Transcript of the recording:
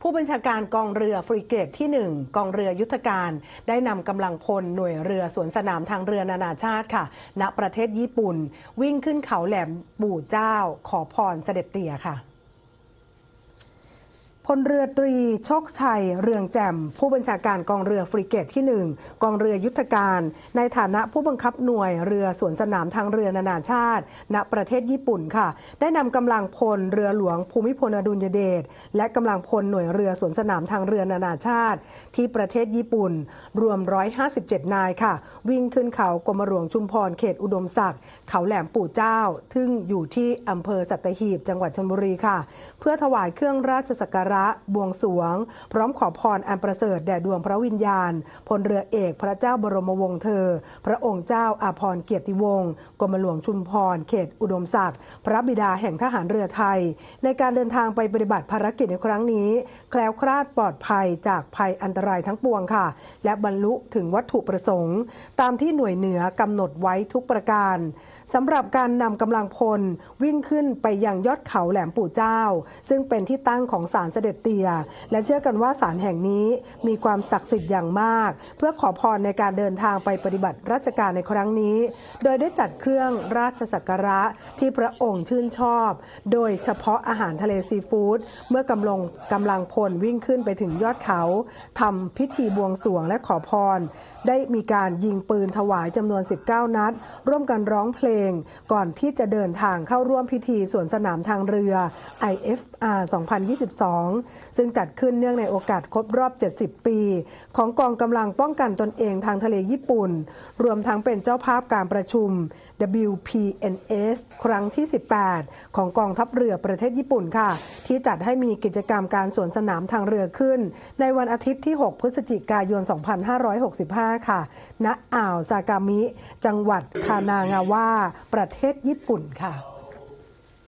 ผู้บัญชาการกองเรือฟริเกตที่ 1 กองเรือยุทธการ ได้นำกำลังพลหน่วยเรือสวนสนามทางเรือนานาชาติค่ะ ณประเทศญี่ปุ่น วิ่งขึ้นเขาแหลมปู่เจ้า ขอพรเสด็จเตี่ยค่ะ พลเรือตรีโชคชัย เรืองแจ่ม ผู้บัญชาการกองเรือฟริเกตที่ 1 กองเรือยุทธการ ในฐานะผู้บังคับหน่วยเรือสวนสนามทางเรือนานาชาติ ณประเทศญี่ปุ่นค่ะ ได้นำกำลังพลเรือหลวงภูมิพลอดุลยเดชและกำลังพลหน่วยเรือสวนสนามทางเรือนานาชาติ ที่ประเทศญี่ปุ่น รวม 157 นายค่ะ วิ่งขึ้นเขากรมหลวงชุมพรเขตอุดมศักดิ์เขาแหลมปู่เจ้า ซึ่งอยู่ที่อำเภอสัตหีบจังหวัดชลบุรีค่ะ เพื่อถวายเครื่องราชสักการะบวงสวง พร้อมขอพรอันประเสริฐแด่ดวงพระวิญญาณพลเรือเอกพระเจ้าบรมวงศ์เธอ พระองค์เจ้าอาภรณ์เกียรติวงศ์กรมหลวงชุมพร เขตอุดมศักดิ์พระบิดาแห่งทหารเรือไทย ในการเดินทางไปปฏิบัติภารกิจในครั้งนี้ แคล้วคลาดปลอดภัยจากภัยอันตรายทั้งปวงค่ะ และบรรลุถึงวัตถุประสงค์ ตามที่หน่วยเหนือกำหนดไว้ทุกประการสำหรับการนำกำลังพลวิ่งขึ้นไปยังยอดเขาแหลมปู่เจ้า ซึ่งเป็นที่ตั้งของศาลเสด็จเตียและเชื่อกันว่าศาลแห่งนี้มีความศักดิ์สิทธิ์อย่างมาก เพื่อขอพรในการเดินทางไปปฏิบัติราชการในครั้งนี้ โดยได้จัดเครื่องราชสักการะที่พระองค์ชื่นชอบ โดยเฉพาะอาหารทะเลซีฟู้ดเมื่อกำลังกำลังพลวิ่งขึ้นไปถึงยอดเขาทำพิธีบวงสรวงและขอพร ได้มีการยิงปืนถวายจำนวน 19 นัด ร่วมกันร้องเพลง ก่อนที่จะเดินทางเข้าร่วมพิธีสวนสนามทางเรือ IFR 2022ซึ่งจัดขึ้นเนื่องในโอกาสครบรอบ 70 ปี ของกองกำลังป้องกันตนเองทางทะเลญี่ปุ่น รวมทั้งเป็นเจ้าภาพการประชุม WPNS ครั้งที่ 18 ของกองทัพเรือประเทศญี่ปุ่นค่ะ ที่จัดให้มีกิจกรรมการสวนสนามทางเรือขึ้น ในวันอาทิตย์ที่ 6 พฤศจิกายน 2565 ค่ะ ณ อ่าวซากามิ จังหวัดคานางาวา ประเทศญี่ปุ่นค่ะ